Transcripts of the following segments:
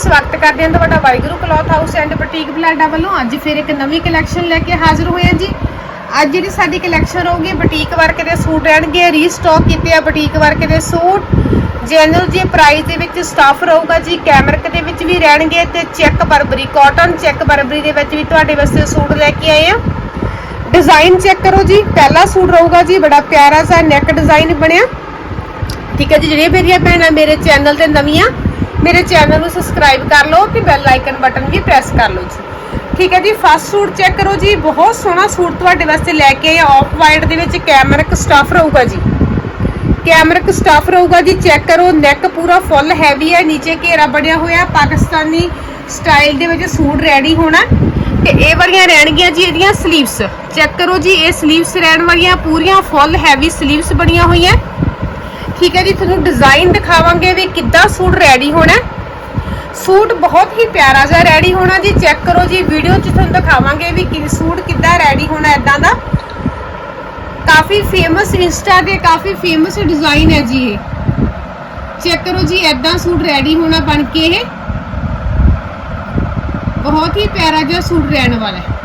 ਸਵਾਗਤ ਕਰਦੇ ਹਾਂ ਤੁਹਾਡਾ Waheguru cloth house and boutique Balada ਵੱਲੋਂ। ਅੱਜ ਫਿਰ ਇੱਕ ਨਵੀਂ ਕਲੈਕਸ਼ਨ ਲੈ ਕੇ ਹਾਜ਼ਰ ਹੋਏ ਹਾਂ ਜੀ। ਅੱਜ ਜਿਹੜੀ ਸਾਡੀ ਕਲੈਕਸ਼ਨ ਹੋਊਗੀ, ਬੁਟੀਕ ਵਰਕ ਦੇ ਸੂਟ ਰਹਿਣਗੇ ਰੀਸਟਾਕ ਕੀਤੇ ਆ ਬੁਟੀਕ ਵਰਕ ਦੇ ਸੂਟ। ਜੈਨੂਅਲ ਜੀ ਪ੍ਰਾਈਸ ਦੇ ਵਿੱਚ ਸਟਾਫ ਰਹੂਗਾ ਜੀ ਕੈਮਰਕ ਦੇ ਵਿੱਚ ਵੀ ਰਹਿਣਗੇ ਤੇ check Burberry cotton check Burberry ਦੇ ਵਿੱਚ ਵੀ ਤੁਹਾਡੇ ਵਾਸਤੇ ਸੂਟ ਲੈ ਕੇ ਆਏ ਆ ਡਿਜ਼ਾਈਨ ਚੈੱਕ ਕਰੋ ਜੀ, ਪਹਿਲਾ ਸੂਟ ਰਹੂਗਾ ਜੀ, ਬੜਾ ਪਿਆਰਾ ਸਾ ਨੈਕ ਡਿਜ਼ਾਈਨ ਬਣਿਆ। ਠੀਕ ਹੈ ਜੀ, ਜਿਹੜੀਆਂ ਮੇਰੀਆਂ ਭੈਣਾਂ ਮੇਰੇ ਚੈਨਲ ਤੇ ਨਵੀਆਂ ਮੇਰੇ ਚੈਨਲ ਨੂੰ ਸਬਸਕ੍ਰਾਈਬ ਕਰ ਲਓ ਤੇ ਬੈਲ ਆਈਕਨ ਬਟਨ ਵੀ ਪ੍ਰੈਸ ਕਰ ਲਓ ਜੀ। ਠੀਕ ਹੈ ਜੀ ਫਸਟ ਸੂਟ ਚੈੱਕ ਕਰੋ ਜੀ, ਬਹੁਤ ਸੋਹਣਾ ਸੂਟ ਤੁਹਾਡੇ ਵਾਸਤੇ ਲੈ ਕੇ ਆਏ ਆਫ ਵਾਈਟ ਦੇ ਵਿੱਚ ਕੈਮਰਕ ਸਟਾਫ ਰਹੂਗਾ ਜੀ। ਕੈਮਰਕ ਸਟਾਫ ਰਹੂਗਾ ਜੀ ਚੈੱਕ ਕਰੋ ਨੈਕ ਪੂਰਾ ਫੁੱਲ ਹੈਵੀ ਹੈ, ਨੀਚੇ ਘੇਰਾ ਬਣਿਆ ਹੋਇਆ ਪਾਕਿਸਤਾਨੀ ਸਟਾਈਲ ਦੇ ਵਿੱਚ ਸੂਟ ਰੈਡੀ ਹੋਣਾ। ਤੇ ਇਹ ਵਾਲੀਆਂ ਰਹਿਣਗੀਆਂ ਜੀ ਇਹਦੀਆਂ ਸਲੀਵਸ ਚੈੱਕ ਕਰੋ ਜੀ, ਇਹ ਸਲੀਵਸ ਰਹਿਣ ਵਾਲੀਆਂ ਪੂਰੀਆਂ ਫੁੱਲ ਹੈਵੀ ਸਲੀਵਸ ਬਣੀਆਂ ਹੋਈਆਂ। ਠੀਕ ਹੈ ਜੀ, ਤੁਹਾਨੂੰ ਡਿਜ਼ਾਈਨ ਦਿਖਾਵਾਂਗੇ ਵੀ ਕਿੱਦਾਂ ਸੂਟ ਰੈਡੀ ਹੋਣਾ ਸੂਟ ਬਹੁਤ ਹੀ ਪਿਆਰਾ ਜਿਹਾ ਰੈਡੀ ਹੋਣਾ ਜੀ ਚੈੱਕ ਕਰੋ ਜੀ ਵੀਡੀਓ 'ਚ ਤੁਹਾਨੂੰ ਦਿਖਾਵਾਂਗੇ ਵੀ ਕਿ ਸੂਟ ਕਿੱਦਾਂ ਰੈਡੀ ਹੋਣਾ ਇਦਾਂ ਦਾ। ਕਾਫੀ ਫੇਮਸ ਇੰਸਟਾ ਤੇ ਕਾਫੀ ਫੇਮਸ ਡਿਜ਼ਾਈਨ ਹੈ ਜੀ ਇਹ। ਚੈੱਕ ਕਰੋ ਜੀ ਇਦਾਂ ਸੂਟ ਰੈਡੀ ਹੋਣਾ ਬਣ ਕੇ ਇਹ। ਬਹੁਤ ਹੀ ਪਿਆਰਾ ਜਿਹਾ ਸੂਟ ਰਹਿਣ ਵਾਲਾ ਹੈ।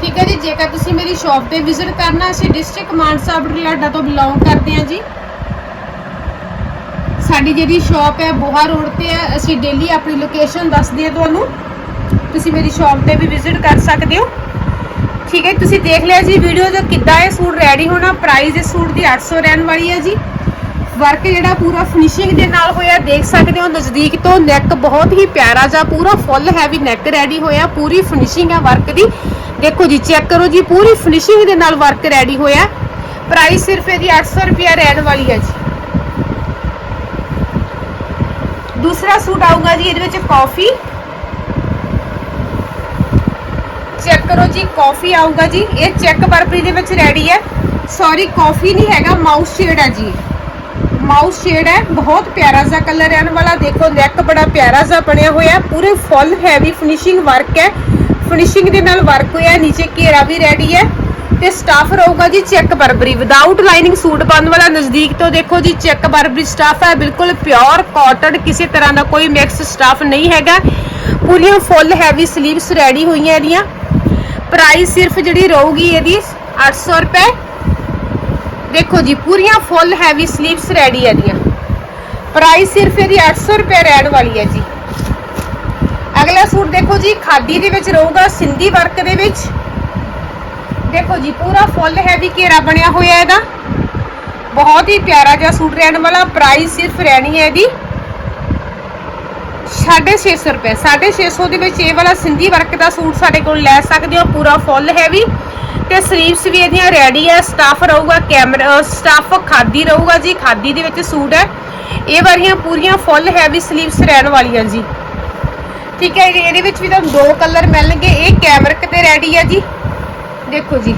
ਠੀਕ ਹੈ ਜੀ, ਜੇਕਰ ਤੁਸੀਂ ਮੇਰੀ ਸ਼ਾਪ ਤੇ ਵਿਜ਼ਿਟ ਕਰਨਾ, ਅਸੀਂ ਡਿਸਟ੍ਰਿਕਟ ਮਾਨਸਾ ਬਟਲਾਡਾ ਤੋਂ ਬਿਲੋਂਗ ਕਰਦੇ ਹਾਂ ਜੀ। ਸਾਡੀ ਜਿਹੜੀ ਸ਼ਾਪ ਹੈ, ਬੋਹਾ ਰੋਡ ਤੇ ਹੈ, ਅਸੀਂ ਡੇਲੀ ਆਪਣੀ ਲੋਕੇਸ਼ਨ ਦੱਸਦੇ ਹਾਂ ਤੁਹਾਨੂੰ। ਤੁਸੀਂ ਮੇਰੀ ਸ਼ਾਪ ਤੇ ਵੀ ਵਿਜ਼ਿਟ ਕਰ ਸਕਦੇ ਹੋ। ਠੀਕ ਹੈ ਤੁਸੀਂ ਦੇਖ ਲਿਆ ਜੀ ਵੀਡੀਓ ਜੋ ਕਿੱਦਾਂ ਇਹ ਸੂਟ ਰੈਡੀ ਹੋਣਾ ਪ੍ਰਾਈਸ ਇਸ ਸੂਟ ਦੀ 800 ਰਹਿਣ ਵਾਲੀ ਹੈ ਜੀ। ਵਰਕ ਜਿਹੜਾ ਪੂਰਾ ਫਿਨਿਸ਼ਿੰਗ ਦੇ ਨਾਲ ਹੋਇਆ, ਦੇਖ ਸਕਦੇ ਹੋ ਨਜ਼ਦੀਕ ਤੋਂ ਨੈਕ ਬਹੁਤ ਹੀ ਪਿਆਰਾ ਜਿਹਾ, ਪੂਰਾ ਫੁੱਲ ਹੈਵੀ ਨੈਕ ਰੈਡੀ ਹੋਇਆ, ਪੂਰੀ ਫਿਨਿਸ਼ਿੰਗ ਹੈ ਵਰਕ ਦੀ। ਦੇਖੋ ਜੀ ਚੈੱਕ ਕਰੋ ਜੀ, ਪੂਰੀ ਫਿਨਿਸ਼ਿੰਗ ਦੇ ਨਾਲ ਵਰਕ ਰੈਡੀ ਹੋਇਆ। ਪ੍ਰਾਈਸ ਸਿਰਫ ਇਹਦੀ 800 ਰੁਪਿਆ ਰਹਿਣ ਵਾਲੀ ਹੈ ਜੀ। ਦੂਸਰਾ ਸੂਟ ਆਊਗਾ ਜੀ, ਇਹਦੇ ਵਿੱਚ ਕਾਫੀ ਚੈੱਕ ਕਰੋ ਜੀ ਕਾਫੀ ਆਊਗਾ ਜੀ। ਇਹ ਚੈੱਕ ਬਰਬਰੀ ਦੇ ਵਿੱਚ ਰੈਡੀ ਹੈ। ਸੌਰੀ ਕਾਫੀ ਨਹੀਂ ਹੈਗਾ ਮਾਊਸ ਸ਼ੇਡ ਹੈ ਜੀ। ਮਾਊਸ ਸ਼ੇਡ ਹੈ, ਬਹੁਤ ਪਿਆਰਾ ਜਿਹਾ ਕਲਰ ਰਹਿਣ ਵਾਲਾ। ਦੇਖੋ ਨੈਕ ਬੜਾ ਪਿਆਰਾ ਜਿਹਾ ਬਣਿਆ ਹੋਇਆ, ਪੂਰੇ ਫੁੱਲ ਹੈਵੀ ਫਿਨਿਸ਼ਿੰਗ ਵਰਕ ਹੈ। ਫਿਨਿਸ਼ਿੰਗ ਦੇ ਨਾਲ ਵਰਕ ਹੋਇਆ, ਨੀਚੇ ਘੇਰਾ ਵੀ ਰੈਡੀ ਹੈ ਤੇ ਸਟਾਫ ਰਹੂਗਾ ਜੀ check Burberry without lining suit ਪਾਉਣ ਵਾਲਾ ਨਜ਼ਦੀਕ ਤੋਂ ਦੇਖੋ ਜੀ ਚੈੱਕ ਬਰਬਰੀ ਸਟਾਫ ਹੈ, ਬਿਲਕੁਲ ਪਿਓਰ ਕਾਟਨ ਕਿਸੇ ਤਰ੍ਹਾਂ ਦਾ ਕੋਈ ਮਿਕਸ ਸਟਾਫ ਨਹੀਂ ਹੈਗਾ। ਪੂਰੀਆਂ ਫੁੱਲ ਹੈਵੀ ਸਲੀਵਸ ਰੈਡੀ ਹੋਈਆਂ ਇਹਦੀਆਂ। ਪ੍ਰਾਈਸ ਸਿਰਫ ਜਿਹੜੀ ਰਹੂਗੀ ਇਹਦੀ 800 ਰੁਪਏ। ਦੇਖੋ ਜੀ, ਪੂਰੀਆਂ ਫੁੱਲ ਹੈਵੀ ਸਲੀਵਸ ਰੈਡੀ ਹੈ ਦੀਆਂ ਪ੍ਰਾਈਸ ਸਿਰਫ ਇਹਦੀ 800 ਰੁਪਏ ਰਹਿਣ ਵਾਲੀ ਹੈ ਜੀ। ਅਗਲਾ ਸੂਟ ਦੇਖੋ ਜੀ, ਖਾਦੀ ਦੇ ਵਿੱਚ ਰਹੂਗਾ, ਸਿੰਧੀ ਵਰਕ ਦੇ ਵਿੱਚ। ਦੇਖੋ ਜੀ, ਪੂਰਾ ਫੁੱਲ ਹੈਵੀ ਘੇਰਾ ਬਣਿਆ ਹੋਇਆ ਇਹਦਾ। ਬਹੁਤ ਹੀ ਪਿਆਰਾ ਜਿਹਾ ਸੂਟ ਰਹਿਣ ਵਾਲਾ ਪ੍ਰਾਈਸ ਸਿਰਫ ਰਹਿਣੀ ਹੈ ਇਹਦੀ। 650 ਰੁਪਏ 650 ਦੇ ਵਿੱਚ ਇਹ ਵਾਲਾ ਸਿੰਧੀ ਵਰਕ ਦਾ ਸੂਟ ਸਾਡੇ ਕੋਲ ਲੈ ਸਕਦੇ ਹੋ, ਪੂਰਾ ਫੁੱਲ ਹੈਵੀ ਤੇ ਸਲੀਵਸ ਵੀ ਇਹਦੀਆਂ ਰੈਡੀ ਹੈ ਸਟਾਫ ਰਹੂਗਾ ਕੈਮਰਾ ਸਟਾਫ ਖਾਦੀ ਰਹੂਗਾ ਜੀ, ਖਾਦੀ ਦੇ ਵਿੱਚ ਸੂਟ ਹੈ। ਇਹ ਵਾਲੀਆਂ ਪੂਰੀਆਂ ਫੁੱਲ ਹੈਵੀ ਸਲੀਵਸ ਰਹਿਣ ਵਾਲੀਆਂ ਜੀ। ਠੀਕ ਹੈ ਜੀ, ਇਹਦੇ ਵਿੱਚ ਵੀ ਤੁਹਾਨੂੰ ਦੋ ਕਲਰ ਮਿਲਣਗੇ। ਇਹ ਕੈਮਰਕ ਤੇ ਰੈਡੀ ਹੈ ਜੀ। ਦੇਖੋ ਜੀ।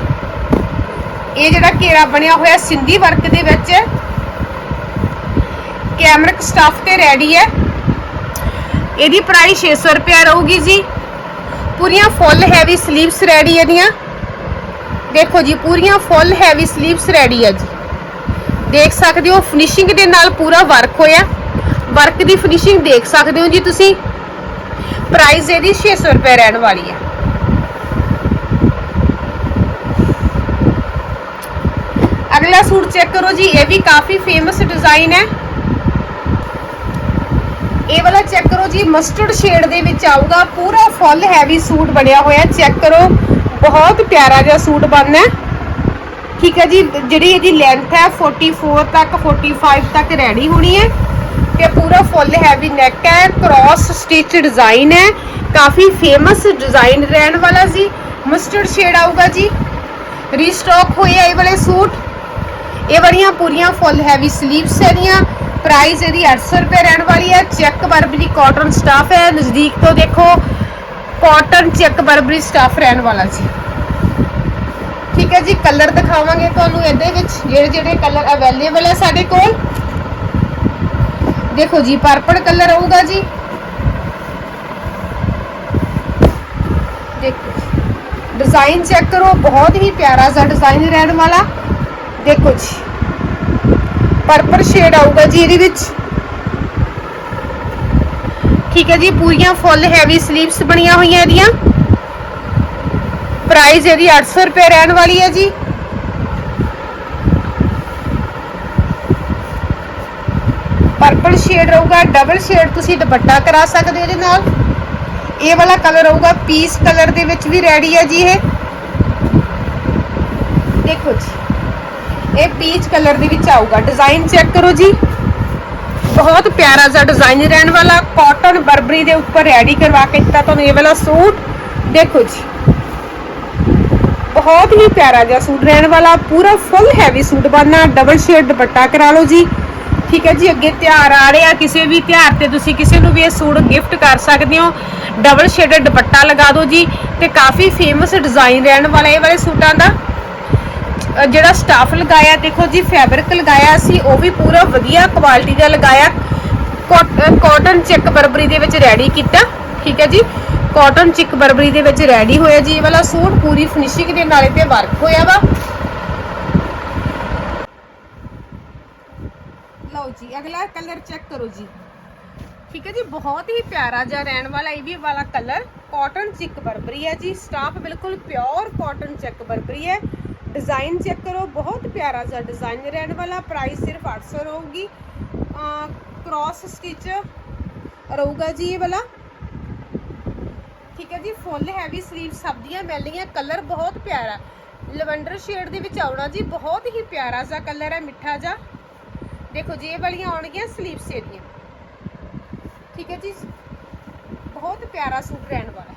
ਇਹ ਜਿਹੜਾ ਘੇਰਾ ਬਣਿਆ ਹੋਇਆ ਸਿੰਧੀ ਵਰਕ ਦੇ ਵਿੱਚ ਹੈ ਕੈਮਰਿਕ ਸਟਾਫ ਤੇ ਰੈਡੀ ਹੈ। ਇਹਦੀ ਪ੍ਰਾਈਸ 600 ਰੁਪਏ ਰਹੂਗੀ ਜੀ। ਪੂਰੀਆਂ ਫੁੱਲ ਹੈਵੀ ਸਲੀਵਸ ਰੈਡੀ ਇਹਦੀਆਂ। ਦੇਖੋ ਜੀ ਪੂਰੀਆਂ ਫੁੱਲ ਹੈਵੀ ਸਲੀਵਸ ਰੈਡੀ ਹੈ ਜੀ। ਦੇਖ ਸਕਦੇ ਹੋ ਫਿਨਿਸ਼ਿੰਗ ਦੇ ਨਾਲ ਪੂਰਾ ਵਰਕ ਹੋਇਆ। ਵਰਕ ਦੀ ਫਿਨਿਸ਼ਿੰਗ ਦੇਖ ਸਕਦੇ ਹੋ ਜੀ ਤੁਸੀਂ। ਪ੍ਰਾਈਸ ਇਹਦੀ 600 ਰੁਪਏ ਰਹਿਣ ਵਾਲੀ ਹੈ। ਅਗਲਾ ਸੂਟ ਚੈੱਕ ਕਰੋ ਜੀ, ਇਹ ਵੀ ਕਾਫੀ ਫੇਮਸ ਡਿਜ਼ਾਈਨ ਹੈ। ਇਹ ਵਾਲਾ ਚੈੱਕ ਕਰੋ ਜੀ ਮਸਟਰਡ ਸ਼ੇਡ ਦੇ ਵਿੱਚ ਆਊਗਾ, ਪੂਰਾ ਫੁੱਲ ਹੈਵੀ ਸੂਟ ਬਣਿਆ ਹੋਇਆ ਚੈੱਕ ਕਰੋ। ਬਹੁਤ ਪਿਆਰਾ ਜਿਹਾ ਸੂਟ ਬਣਨਾ ਠੀਕ ਹੈ ਜੀ, ਜਿਹੜੀ ਇਹਦੀ ਲੈਂਥ ਹੈ 44 ਤੱਕ 45 ਤੱਕ ਰੈਡੀ ਹੋਣੀ ਹੈ। ਤੇ ਪੂਰਾ ਫੁੱਲ ਹੈਵੀ ਨੈਕ ਹੈ ਕ੍ਰਾਸ ਸਟਿਚ ਡਿਜ਼ਾਈਨ ਹੈ, ਕਾਫੀ ਫੇਮਸ ਡਿਜ਼ਾਈਨ ਰਹਿਣ ਵਾਲਾ ਜੀ। ਮਸਟਰਡ ਸ਼ੇਡ ਆਊਗਾ ਜੀ। ਰੀਸਟਾਕ ਹੋਏ ਆ ਇਹ ਵਾਲੇ ਸੂਟ। ਇਹ ਵਾਲੀਆਂ ਪੂਰੀਆਂ ਫੁੱਲ ਹੈਵੀ ਸਲੀਵਸ ਇਹਦੀਆਂ। ਪ੍ਰਾਈਸ ਇਹਦੀ 800 ਰੁਪਏ ਰਹਿਣ ਵਾਲੀ ਹੈ। ਚੈੱਕ ਬਰਬਰੀ ਕਾਟਨ ਸਟਾਫ ਹੈ। ਨਜ਼ਦੀਕ ਤੋਂ ਦੇਖੋ ਕਾਟਨ ਚੈੱਕ ਬਰਬਰੀ ਸਟਾਫ ਰਹਿਣ ਵਾਲਾ ਜੀ। ਠੀਕ ਹੈ ਜੀ ਕਲਰ ਦਿਖਾਵਾਂਗੇ ਤੁਹਾਨੂੰ ਇਹਦੇ ਵਿੱਚ। ਜਿਹੜੇ ਜਿਹੜੇ ਕਲਰ ਅਵੇਲੇਬਲ ਹੈ ਸਾਡੇ ਕੋਲ। ਦੇਖੋ ਜੀ ਪਰਪਲ ਕਲਰ ਆਊਗਾ ਜੀ। ਦੇਖੋ ਡਿਜ਼ਾਈਨ ਚੈੱਕ ਕਰੋ, ਬਹੁਤ ਹੀ ਪਿਆਰਾ ਜਿਹਾ ਡਿਜ਼ਾਈਨ ਰਹਿਣ ਵਾਲਾ। ਦੇਖੋ ਜੀ ਪਰਪਲ ਸ਼ੇਡ ਆਊਗਾ ਜੀ ਇਹਦੇ ਵਿੱਚ। ਠੀਕ ਹੈ ਜੀ, ਪੂਰੀਆਂ ਫੁੱਲ ਹੈਵੀ ਸਲੀਵਸ ਬਣੀਆਂ ਹੋਈਆਂ ਇਹਦੀਆਂ। ਪ੍ਰਾਈਸ ਇਹਦੀ 800 ਰੁਪਏ ਰਹਿਣ ਵਾਲੀ ਹੈ ਜੀ। ਪਰਪਲ ਸ਼ੇਡ ਰਹੂਗਾ ਡਬਲ ਸ਼ੇਡ ਤੁਸੀਂ ਦੁਪੱਟਾ ਕਰਾ ਸਕਦੇ ਹੋ ਇਹਦੇ ਨਾਲ। ਇਹ ਵਾਲਾ ਕਲਰ ਰਹੂਗਾ ਪੀਸ ਕਲਰ ਦੇ ਵਿੱਚ ਵੀ ਰੈਡੀ ਹੈ ਜੀ ਇਹ। ਦੇਖੋ ਜੀ, ਇਹ ਪੀਚ ਕਲਰ ਦੇ ਵਿੱਚ ਆਊਗਾ। ਡਿਜ਼ਾਈਨ ਚੈੱਕ ਕਰੋ ਜੀ। ਬਹੁਤ ਪਿਆਰਾ ਜਿਹਾ ਡਿਜ਼ਾਈਨ ਰਹਿਣ ਵਾਲਾ ਕਾਟਨ ਬਰਬਰੀ ਦੇ ਉੱਪਰ ਰੈਡੀ ਕਰਵਾ ਕੇ ਦਿੱਤਾ ਤੁਹਾਨੂੰ ਇਹ ਵਾਲਾ ਸੂਟ। ਦੇਖੋ ਜੀ, ਬਹੁਤ ਹੀ ਪਿਆਰਾ ਜਿਹਾ ਸੂਟ ਰਹਿਣ ਵਾਲਾ, ਪੂਰਾ ਫੁੱਲ ਹੈਵੀ ਸੂਟ ਬਣਨਾ ਡਬਲ ਸ਼ੇਡ ਦੁਪੱਟਾ ਕਰਾ ਲਓ ਜੀ। ਠੀਕ ਹੈ ਜੀ, ਅੱਗੇ ਤਿਉਹਾਰ ਆ ਰਿਹਾ ਕਿਸੇ ਵੀ ਤਿਉਹਾਰ ਤੇ ਤੁਸੀਂ ਕਿਸੇ ਨੂੰ ਵੀ ਇਹ ਸੂਟ ਗਿਫਟ ਕਰ ਸਕਦੇ ਹੋ। ਡਬਲ ਸ਼ੇਡਡ ਦੁਪੱਟਾ ਲਗਾ ਦਿਓ ਜੀ ਤੇ ਕਾਫੀ ਫੇਮਸ ਡਿਜ਼ਾਈਨ ਰਹਿਣ ਵਾਲਾ ਇਹ ਵਾਲੇ ਸੂਟਾਂ ਦਾ। ਜਿਹੜਾ ਸਟਾਫ ਲਗਾਇਆ, ਦੇਖੋ ਜੀ ਫੈਬਰਿਕ ਲਗਾਇਆ ਸੀ, ਉਹ ਵੀ ਪੂਰਾ ਵਧੀਆ ਕੁਆਲਿਟੀ ਦਾ ਲਗਾਇਆ। ਕਾਟਨ ਚੈੱਕ ਬਰਬਰੀ ਦੇ ਵਿੱਚ ਰੈਡੀ ਕੀਤਾ, ਠੀਕ ਹੈ ਜੀ? ਕਾਟਨ ਚਿਕ ਬਰਬਰੀ ਦੇ ਵਿੱਚ ਰੈਡੀ ਹੋਇਆ ਜੀ ਇਹ ਵਾਲਾ ਸੂਟ। ਪੂਰੀ ਫਿਨਿਸ਼ਿੰਗ ਦੇ ਨਾਲੇ ਤੇ ਵਰਕ ਹੋਇਆ ਵਾ। ਲਓ ਜੀ, ਅਗਲਾ ਕਲਰ ਚੈੱਕ ਕਰੋ ਜੀ। ਠੀਕ ਹੈ ਜੀ, ਬਹੁਤ ਹੀ ਪਿਆਰਾ ਜਿਹਾ ਰਹਿਣ ਵਾਲਾ ਇਹ ਵੀ ਵਾਲਾ ਕਲਰ ਕਾਟਨ ਚਿਕ ਬਰਬਰੀ ਹੈ ਜੀ ਸਟਾਫ ਬਿਲਕੁਲ ਪਿਓਰ ਕਾਟਨ ਚੈੱਕ ਬਰਬਰੀ ਹੈ। ਡਿਜ਼ਾਈਨ ਚੈੱਕ ਕਰੋ, ਬਹੁਤ ਪਿਆਰਾ ਜਿਹਾ ਡਿਜ਼ਾਈਨ ਰਹਿਣ ਵਾਲਾ ਪ੍ਰਾਈਸ ਸਿਰਫ 800 ਰਹੂਗੀ। ਕ੍ਰਾਸ ਸਟਿਚ ਰਹੂਗਾ ਜੀ ਇਹ ਵਾਲਾ। ਠੀਕ ਹੈ ਜੀ ਫੁੱਲ ਹੈਵੀ ਸਲੀਵ ਸਭ ਦੀਆਂ ਮਿਲਣਗੀਆਂ ਕਲਰ ਬਹੁਤ ਪਿਆਰਾ। ਲਵੈਂਡਰ ਸ਼ੇਡ ਦੇ ਵਿੱਚ ਆਉਣਾ ਜੀ, ਬਹੁਤ ਹੀ ਪਿਆਰਾ ਜਿਹਾ ਕਲਰ ਹੈ, ਮਿੱਠਾ ਜਿਹਾ। ਦੇਖੋ ਜੀ ਇਹ ਵਾਲੀਆਂ ਆਉਣਗੀਆਂ ਸਲੀਵਸ ਇਹਦੀਆਂ ਠੀਕ ਹੈ ਜੀ? ਬਹੁਤ ਪਿਆਰਾ ਸੂਟ ਰਹਿਣ ਵਾਲਾ।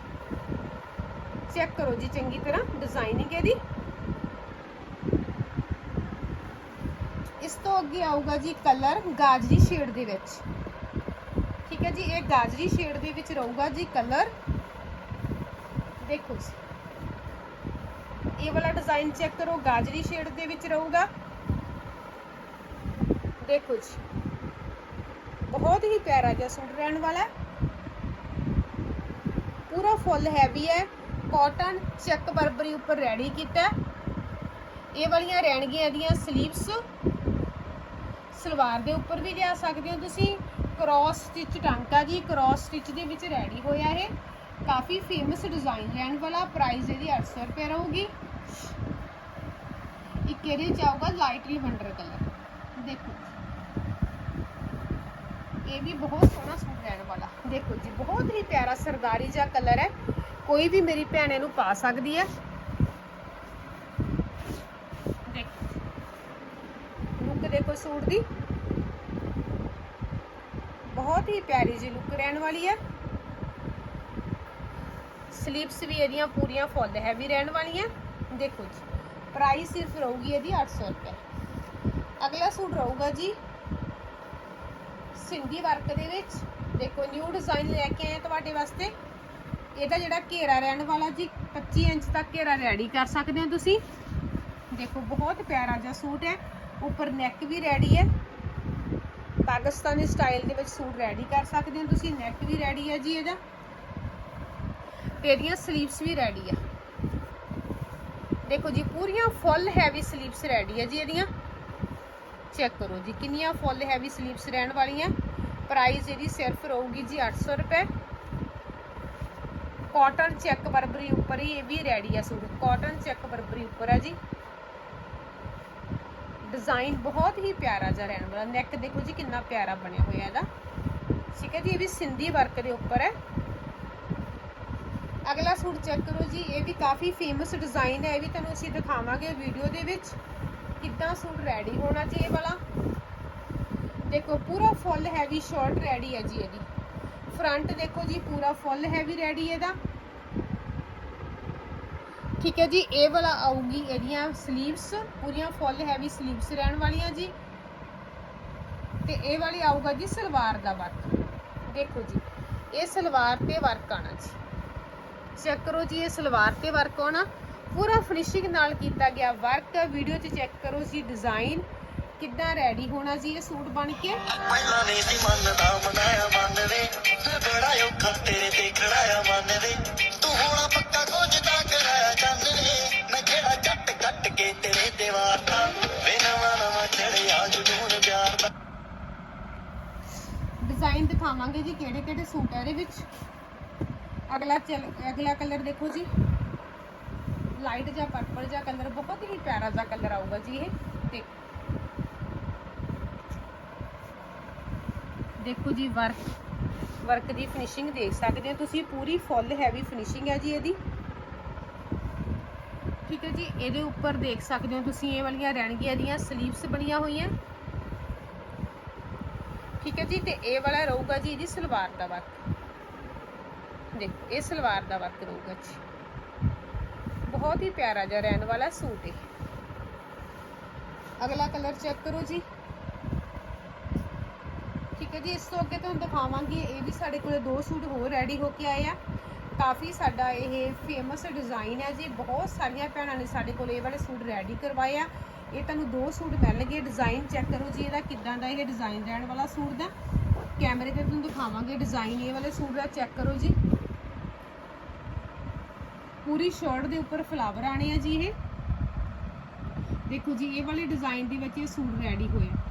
ਚੈੱਕ ਕਰੋ ਜੀ ਚੰਗੀ ਤਰ੍ਹਾਂ ਡਿਜ਼ਾਈਨਿੰਗ ਇਹਦੀ। ਇਸ ਤੋਂ ਅੱਗੇ ਆਊਗਾ ਜੀ ਕਲਰ ਗਾਜਰੀ ਸ਼ੇਡ ਦੇ ਵਿੱਚ। ਠੀਕ ਹੈ ਜੀ? ਇਹ ਗਾਜਰੀ ਸ਼ੇਡ ਦੇ ਵਿੱਚ ਰਹੂਗਾ ਜੀ ਕਲਰ। ਦੇਖੋ ਜੀ। ਇਹ ਵਾਲਾ ਡਿਜ਼ਾਈਨ ਚੈੱਕ ਕਰੋ, ਗਾਜਰੀ ਸ਼ੇਡ ਦੇ ਵਿੱਚ ਰਹੂਗਾ। ਦੇਖੋ ਜੀ। ਬਹੁਤ ਹੀ ਪਿਆਰਾ ਜਿਹਾ ਸੂਟ, ਰਹਿਣ ਵਾਲਾ। ਪੂਰਾ ਫੁੱਲ ਹੈਵੀ ਹੈ। ਕਾਟਨ ਚੱਕ ਬਰਬਰੀ ਉੱਪਰ ਰੈਡੀ ਕੀਤਾ ਇਹ ਵਾਲੀਆਂ ਰਹਿਣਗੀਆਂ ਇਹਦੀਆਂ ਸਲੀਵਸ ਸਲਵਾਰ ਦੇ ਉੱਪਰ ਵੀ ਲਿਆ ਸਕਦੇ ਹੋ ਤੁਸੀਂ। ਕ੍ਰਾਸ ਸਟਿਚ ਟਾਂਕਾ ਜੀ ਕ੍ਰਾਸ ਸਟਿਚ ਦੇ ਵਿੱਚ ਰੈਡੀ ਹੋਇਆ ਇਹ। ਕਾਫੀ ਫੇਮਸ ਡਿਜ਼ਾਈਨ ਰਹਿਣ ਵਾਲਾ ਪ੍ਰਾਈਸ ਇਹਦੀ 800 ਰੁਪਏ ਰਹੂਗੀ। ਇੱਕ ਇਹਦੇ ਚ ਆਊਗਾ ਲਾਈਟ ਲਿਵੰਡਰ ਕਲਰ ਦੇਖੋ। ਇਹ ਵੀ ਬਹੁਤ ਸੋਹਣਾ ਸੂਟ ਰਹਿਣ ਵਾਲਾ। ਦੇਖੋ ਜੀ, ਬਹੁਤ ਹੀ ਪਿਆਰਾ ਸਰਦਾਰੀ ਜਿਹਾ ਕਲਰ ਹੈ। ਕੋਈ ਵੀ ਮੇਰੀ ਭੈਣ ਇਹਨੂੰ ਪਾ ਸਕਦੀ ਹੈ। ਲੁੱਕ ਦੇਖੋ ਸੂਟ ਦੀ। ਬਹੁਤ ਹੀ ਪਿਆਰੀ ਜੀ ਲੁੱਕ ਰਹਿਣ ਵਾਲੀ ਹੈ। ਸਲੀਵਸ ਵੀ ਇਹਦੀਆਂ ਪੂਰੀਆਂ ਫੁੱਲ ਹੈਵੀ ਰਹਿਣ ਵਾਲੀਆਂ। ਦੇਖੋ ਜੀ ਪ੍ਰਾਈਸ ਸਿਰਫ ਰਹੂਗੀ ਇਹਦੀ 800 ਰੁਪਏ। ਅਗਲਾ ਸੂਟ ਰਹੂਗਾ ਜੀ ਸਿੰਧੀ ਵਰਕ ਦੇ ਵਿੱਚ। ਦੇਖੋ ਨਿਊ ਡਿਜ਼ਾਈਨ ਲੈ ਕੇ ਆਏ ਤੁਹਾਡੇ ਵਾਸਤੇ। ਇਹਦਾ ਜਿਹੜਾ ਘੇਰਾ ਰਹਿਣ ਵਾਲਾ ਜੀ 25 ਇੰਚ ਤੱਕ ਘੇਰਾ ਰੈਡੀ ਕਰ ਸਕਦੇ ਹੋ ਤੁਸੀਂ। ਦੇਖੋ, ਬਹੁਤ ਪਿਆਰਾ ਜਿਹਾ ਸੂਟ ਹੈ। ਉੱਪਰ ਨੈਕ ਵੀ ਰੈਡੀ ਹੈ। ਪਾਕਿਸਤਾਨੀ ਸਟਾਈਲ ਦੇ ਵਿੱਚ ਸੂਟ ਰੈਡੀ ਕਰ ਸਕਦੇ ਹੋ ਤੁਸੀਂ। ਨੈਕ ਵੀ ਰੈਡੀ ਹੈ ਜੀ ਇਹਦਾ। ਤੇ ਇਹਦੀਆਂ ਸਲੀਵਸ ਵੀ ਰੈਡੀ ਆ। ਦੇਖੋ ਜੀ, ਪੂਰੀਆਂ ਫੁੱਲ ਹੈਵੀ ਸਲੀਵਸ ਰੈਡੀ ਹੈ ਜੀ ਇਹਦੀਆਂ। ਚੈੱਕ ਕਰੋ ਜੀ। ਕਿੰਨੀਆਂ ਫੁੱਲ ਹੈਵੀ ਸਲੀਵਸ ਰਹਿਣ ਵਾਲੀਆਂ? ਪ੍ਰਾਈਸ ਇਹਦੀ ਸਿਰਫ ਰਹੂਗੀ ਜੀ 800 ਰੁਪਏ। ਕਾਟਨ ਚੈੱਕ ਬਰਬਰੀ ਉੱਪਰ ਹੀ ਇਹ ਵੀ ਰੈਡੀ ਆ ਸੂਟ। ਕਾਟਨ ਚੈੱਕ ਬਰਬਰੀ ਉੱਪਰ ਹੈ ਜੀ। ਡਿਜ਼ਾਈਨ ਬਹੁਤ ਹੀ ਪਿਆਰਾ ਜਿਹਾ ਰਹਿਣ ਵਾਲਾ। ਨੈਕ ਦੇਖੋ ਜੀ ਕਿੰਨਾ ਪਿਆਰਾ ਬਣਿਆ ਹੋਇਆ ਇਹਦਾ। ਠੀਕ ਹੈ ਜੀ, ਇਹ ਵੀ ਸਿੰਧੀ ਵਰਕ ਦੇ ਉੱਪਰ ਹੈ। ਅਗਲਾ ਸੂਟ ਚੈੱਕ ਕਰੋ ਜੀ। ਇਹ ਵੀ ਕਾਫੀ ਫੇਮਸ ਡਿਜ਼ਾਈਨ ਹੈ। ਇਹ ਵੀ ਤੁਹਾਨੂੰ ਅਸੀਂ ਦਿਖਾਵਾਂਗੇ ਵੀਡੀਓ ਦੇ ਵਿੱਚ। ਕਿੱਦਾਂ ਸੂਟ ਰੈਡੀ ਹੋਣਾ ਜੀ ਵਾਲਾ? ਦੇਖੋ, ਪੂਰਾ ਫੁੱਲ ਹੈਵੀ ਸ਼ਾਰਟ ਰੈਡੀ ਹੈ ਜੀ ਇਹਦੀ। ਫਰੰਟ ਦੇਖੋ ਜੀ, ਪੂਰਾ ਫੁੱਲ ਹੈਵੀ ਰੈਡੀ ਇਹਦਾ। ਠੀਕ ਹੈ ਜੀ, ਇਹ ਵਾਲਾ ਆਊਗੀ ਇਹਦੀਆਂ ਸਲੀਵਸ ਪੂਰੀਆਂ ਫੁੱਲ ਹੈਵੀ ਸਲੀਵਸ ਰਹਿਣ ਵਾਲੀਆਂ ਜੀ। ਤੇ ਇਹ ਵਾਲੀ ਆਊਗਾ ਜੀ ਸਲਵਾਰ ਦਾ ਵਰਕ ਦੇਖੋ ਜੀ, ਇਹ ਸਲਵਾਰ ਤੇ ਵਰਕ ਆਣਾ ਜੀ। ਚੈੱਕ ਕਰੋ ਜੀ, ਇਹ ਸਲਵਾਰ ਤੇ ਵਰਕ ਆਉਣਾ। ਪੂਰਾ ਫਿਨਿਸ਼ਿੰਗ ਨਾਲ ਕੀਤਾ ਗਿਆ ਵਰਕ ਵੀਡੀਓ 'ਚ ਚੈੱਕ ਕਰੋ ਜੀ ਡਿਜ਼ਾਈਨ ਕਿੱਦਾਂ ਰੈਡੀ ਹੋਣਾ ਜੀ ਇਹ ਸੂਟ ਬਣ ਕੇ? ਪਹਿਲਾਂ ਨਹੀਂ ਸੀ ਮੰਨਦਾ ਮਨਾਇਆ ਮੰਨ ਵੇ ਬੜਾ ਔਖਾ ਤੇਰੇ ਤੇ ਖੜਾਇਆ ਮੰਨ ਵੇ ਤੂੰ ਹੁਣ ਪੱਕਾ ਕੁਝ ਤਾਂ ਕਰਾਇਆ ਚੰਨ ਵੇ ਮੈਂ ਜਿਹੜਾ ਜੱਟ ਕੱਟ ਕੇ ਤੇਰੇ ਤੇ ਵਾਰਤਾ। ਵੇ ਨਵਾਂ ਨਵਾਂ ਚੜਿਆ ਜਨੂਨ ਪਿਆਰ ਦਾ। ਡਿਜ਼ਾਈਨ ਦਿਖਾਵਾਂ ਦਿਖਾਵਾਂਗੇ ਜੀ ਕਿਹੜੇ ਕਿਹੜੇ ਸੂਟ ਹੈ ਇਹਦੇ ਵਿੱਚ। ਅਗਲਾ ਅਗਲਾ ਕਲਰ ਦੇਖੋ ਜੀ। ਲਾਈਟ ਜਾਂ ਪਰਪਲ ਜਾਂ ਕਲਰ, ਬਹੁਤ ਹੀ ਪਿਆਰਾ ਜਿਹਾ ਕਲਰ ਆਊਗਾ ਜੀ ਇਹ। ਦੇਖ ਦੇਖੋ ਜੀ, ਵਰਕ ਵਰਕ ਦੀ ਫਿਨਿਸ਼ਿੰਗ ਦੇਖ ਸਕਦੇ ਹੋ ਤੁਸੀਂ। ਪੂਰੀ ਫੁੱਲ ਹੈਵੀ ਫਿਨਿਸ਼ਿੰਗ ਹੈ ਜੀ ਇਹਦੀ। ਠੀਕ ਹੈ ਜੀ, ਇਹਦੇ ਉੱਪਰ ਦੇਖ ਸਕਦੇ ਹੋ ਤੁਸੀਂ, ਇਹ ਵਾਲੀਆਂ ਰਹਿਣਗੀਆਂ ਦੀਆਂ ਸਲੀਵਸ ਬਣੀਆਂ ਹੋਈਆਂ। ਠੀਕ ਹੈ ਜੀ, ਤੇ ਇਹ ਵਾਲਾ ਰਹੂਗਾ ਜੀ ਇਹਦੀ ਸਲਵਾਰ ਦਾ ਵਰਕ ਦੇਖੋ, ਇਹ ਸਲਵਾਰ ਦਾ ਵਰਕ ਰਹੂਗਾ ਜੀ। ਬਹੁਤ ਹੀ ਪਿਆਰਾ ਜਿਹਾ ਰਹਿਣ ਵਾਲਾ ਸੂਟ ਹੈ ਅਗਲਾ ਕਲਰ ਚੈੱਕ ਕਰੋ ਜੀ। ਠੀਕ ਹੈ ਜੀ, ਇਸ ਤੋਂ ਅੱਗੇ ਤੁਹਾਨੂੰ ਦਿਖਾਵਾਂਗੇ, ਇਹ ਵੀ ਸਾਡੇ ਕੋਲੇ ਦੋ ਸੂਟ ਹੋਰ ਰੈਡੀ ਹੋ ਕੇ ਆਏ ਆ। ਕਾਫੀ ਸਾਡਾ ਇਹ ਫੇਮਸ ਡਿਜ਼ਾਈਨ ਹੈ ਜੀ, ਬਹੁਤ ਸਾਰੀਆਂ ਭੈਣਾਂ ਨੇ ਸਾਡੇ ਕੋਲ ਇਹ ਵਾਲੇ ਸੂਟ ਰੈਡੀ ਕਰਵਾਏ ਆ। ਇਹ ਤੁਹਾਨੂੰ ਦੋ ਸੂਟ ਮਿਲਣਗੇ ਡਿਜ਼ਾਈਨ ਚੈੱਕ ਕਰੋ ਜੀ ਇਹਦਾ ਕਿੱਦਾਂ ਦਾ ਇਹ ਡਿਜ਼ਾਈਨ ਰਹਿਣ ਵਾਲਾ ਸੂਟ ਦਾ। ਕੈਮਰੇ ਤੇ ਤੁਹਾਨੂੰ ਦਿਖਾਵਾਂਗੇ ਡਿਜ਼ਾਈਨ ਇਹ ਵਾਲੇ ਸੂਟ ਦਾ, ਚੈੱਕ ਕਰੋ ਜੀ। ਪੂਰੀ ਸ਼ਰਟ ਦੇ ਉੱਪਰ ਫਲਾਵਰ ਆਣੇ ਆ ਜੀ ਇਹ। ਦੇਖੋ ਜੀ, ਇਹ ਵਾਲੇ ਡਿਜ਼ਾਈਨ ਦੇ ਵਿੱਚ ਇਹ ਸੂਟ ਰੈਡੀ ਹੋਇਆ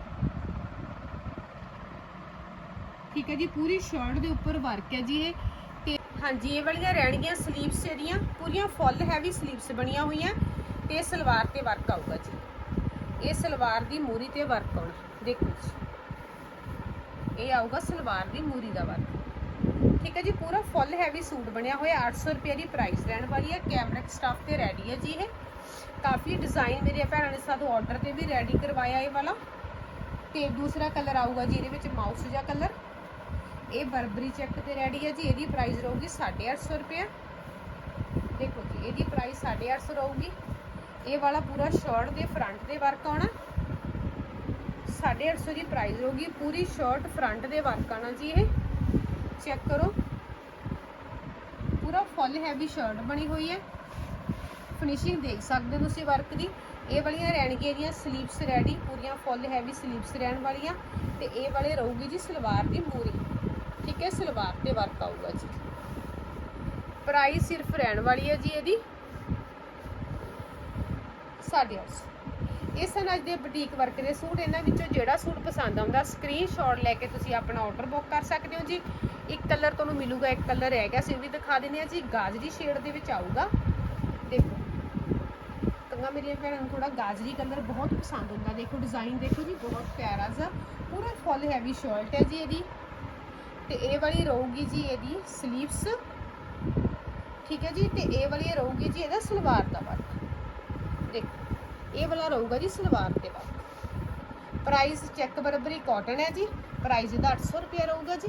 ਠੀਕ ਹੈ ਜੀ, ਪੂਰੀ ਸ਼ਰਟ ਦੇ ਉੱਪਰ ਵਰਕ ਹੈ ਜੀ ਇਹ। ਤੇ ਹਾਂਜੀ, ਇਹ ਵਾਲੀਆਂ ਰਹਿਣਗੀਆਂ ਸਲੀਵਸ ਇਹਦੀਆਂ ਪੂਰੀਆਂ ਫੁੱਲ ਹੈਵੀ ਸਲੀਵਸ ਬਣੀਆਂ ਹੋਈਆਂ। ਤੇ ਸਲਵਾਰ ਤੇ ਵਰਕ ਆਊਗਾ ਜੀ। ਇਹ ਸਲਵਾਰ ਦੀ ਮੂਰੀ ਤੇ ਵਰਕ ਆਉਣਾ। ਦੇਖੋ ਜੀ। ਇਹ ਆਊਗਾ ਸਲਵਾਰ ਦੀ ਮੂਰੀ ਦਾ ਵਰਕ ਠੀਕ ਹੈ ਜੀ, ਪੂਰਾ ਫੁੱਲ ਹੈਵੀ ਸੂਟ ਬਣਿਆ ਹੋਇਆ 800 ਰੁਪਏ ਦੀ ਪ੍ਰਾਈਸ ਰਹਿਣ ਵਾਲੀ ਹੈ ਕੈਮਰਿਕ ਸਟਾਫ ਤੇ ਰੈਡੀ ਹੈ ਜੀ ਇਹ। ਕਾਫੀ ਡਿਜ਼ਾਈਨ ਮੇਰੇ ਭੈਣਾਂ ਨੇ ਸਾਨੂੰ ਆਰਡਰ ਤੇ ਵੀ ਰੈਡੀ ਕਰਵਾਇਆ ਇਹ ਵਾਲਾ। ਤੇ ਦੂਸਰਾ ਕਲਰ ਆਊਗਾ ਜੀ, ਇਹਦੇ ਵਿੱਚ ਮਾਊਸ ਜਿਹਾ ਕਲਰ ਇਹ ਬਰਬਰੀ ਚੈੱਕ ਤੇ ਰੈਡੀ ਹੈ ਜੀ, ਇਹਦੀ ਪ੍ਰਾਈਸ ਰਹੂਗੀ 850 ਰੁਪਏ। ਦੇਖੋ ਜੀ, ਇਹਦੀ ਪ੍ਰਾਈਸ 850 ਰਹੂਗੀ। ਇਹ ਵਾਲਾ ਪੂਰਾ ਸ਼ਰਟ ਦੇ ਫਰੰਟ ਦੇ ਵਰਕ ਆਉਣਾ। 850 ਦੀ ਪ੍ਰਾਈਸ ਰਹੂਗੀ, ਪੂਰੀ ਸ਼ਰਟ ਫਰੰਟ ਦੇ ਵਰਕ ਆਣਾ ਜੀ ਇਹ। ਚੈੱਕ ਕਰੋ। ਪੂਰਾ ਫੁੱਲ ਹੈਵੀ ਸ਼ਰਟ ਬਣੀ ਹੋਈ ਹੈ। ਫਿਨਿਸ਼ਿੰਗ ਦੇਖ ਸਕਦੇ ਹੋ ਤੁਸੀਂ ਵਰਕ ਦੀ। ਇਹ ਵਾਲੀਆਂ ਰਹਿਣਗੀਆਂ ਇਹਦੀਆਂ ਸਲੀਵਸ ਰੈਡੀ ਪੂਰੀਆਂ ਫੁੱਲ ਹੈਵੀ ਸਲੀਵਸ ਰਹਿਣ ਵਾਲੀਆਂ। ਤੇ ਇਹ ਵਾਲੇ ਰਹੂਗੀ ਜੀ ਸਲਵਾਰ ਦੀ ਮੂਰੀ। ਠੀਕ ਹੈ, ਸਲਵਾਰ ਤੇ ਵਰਕ ਆਊਗਾ ਜੀ। ਪ੍ਰਾਈਸ ਸਿਰਫ ਰਹਿਣ ਵਾਲੀ ਹੈ ਜੀ ਇਹਦੀ। 850 ਇਹ ਸਨ ਅੱਜ ਦੇ ਬੁਟੀਕ ਵਰਕ ਦੇ ਸੂਟ। ਇਹਨਾਂ ਵਿੱਚੋਂ ਜਿਹੜਾ ਸੂਟ ਪਸੰਦ ਆਉਂਦਾ ਸਕਰੀਨਸ਼ਾਟ ਲੈ ਕੇ ਤੁਸੀਂ ਆਪਣਾ ਆਰਡਰ ਬੁੱਕ ਕਰ ਸਕਦੇ ਹੋ ਜੀ। ਇੱਕ ਕਲਰ ਤੁਹਾਨੂੰ ਮਿਲੂਗਾ, ਇੱਕ ਕਲਰ ਹੈਗਾ ਅਸੀਂ ਉਹ ਵੀ ਦਿਖਾ ਦਿੰਦੇ ਆ ਜੀ, ਗਾਜਰੀ ਸ਼ੇਡ ਦੇ ਵਿੱਚ ਆਊਗਾ। ਦੇਖੋ, ਕੰਗਾ ਮੇਰੀਆਂ ਭੈਣਾਂ ਨੂੰ ਥੋੜਾ ਗਾਜਰੀ ਕਲਰ ਬਹੁਤ ਪਸੰਦ ਹੁੰਦਾ। ਦੇਖੋ ਡਿਜ਼ਾਈਨ ਦੇਖੋ ਜੀ, ਬਹੁਤ ਪਿਆਰਾ ਜਿਹਾ। ਪੂਰਾ ਫੁੱਲ ਹੈਵੀ ਸ਼ਰਟ ਹੈ ਜੀ ਇਹਦੀ। ਤੇ ਇਹ ਵਾਲੀ ਰਹੂਗੀ ਜੀ ਇਹਦੀ ਸਲੀਵਸ ਠੀਕ ਹੈ ਜੀ, ਤੇ ਇਹ ਵਾਲੀ ਰਹੂਗੀ ਜੀ ਇਹਦਾ ਸਲਵਾਰ ਦਾ ਵਰਕ ਦੇਖੋ, ਇਹ ਵਾਲਾ ਰਹੂਗਾ ਜੀ ਸਲਵਾਰ ਤੇ work price check Burberry cotton ਹੈ ਜੀ। ਪ੍ਰਾਈਸ ਇਹਦਾ 800 ਰੁਪਏ ਰਹੂਗਾ ਜੀ।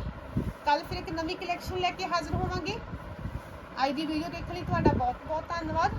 ਕੱਲ ਫਿਰ ਇੱਕ ਨਵੀਂ ਕਲੈਕਸ਼ਨ ਲੈ ਕੇ ਹਾਜ਼ਰ ਹੋਵਾਂਗੇ। ਅੱਜ ਦੀ ਵੀਡੀਓ ਦੇਖਣ ਲਈ, ਤੁਹਾਡਾ ਬਹੁਤ ਬਹੁਤ ਧੰਨਵਾਦ।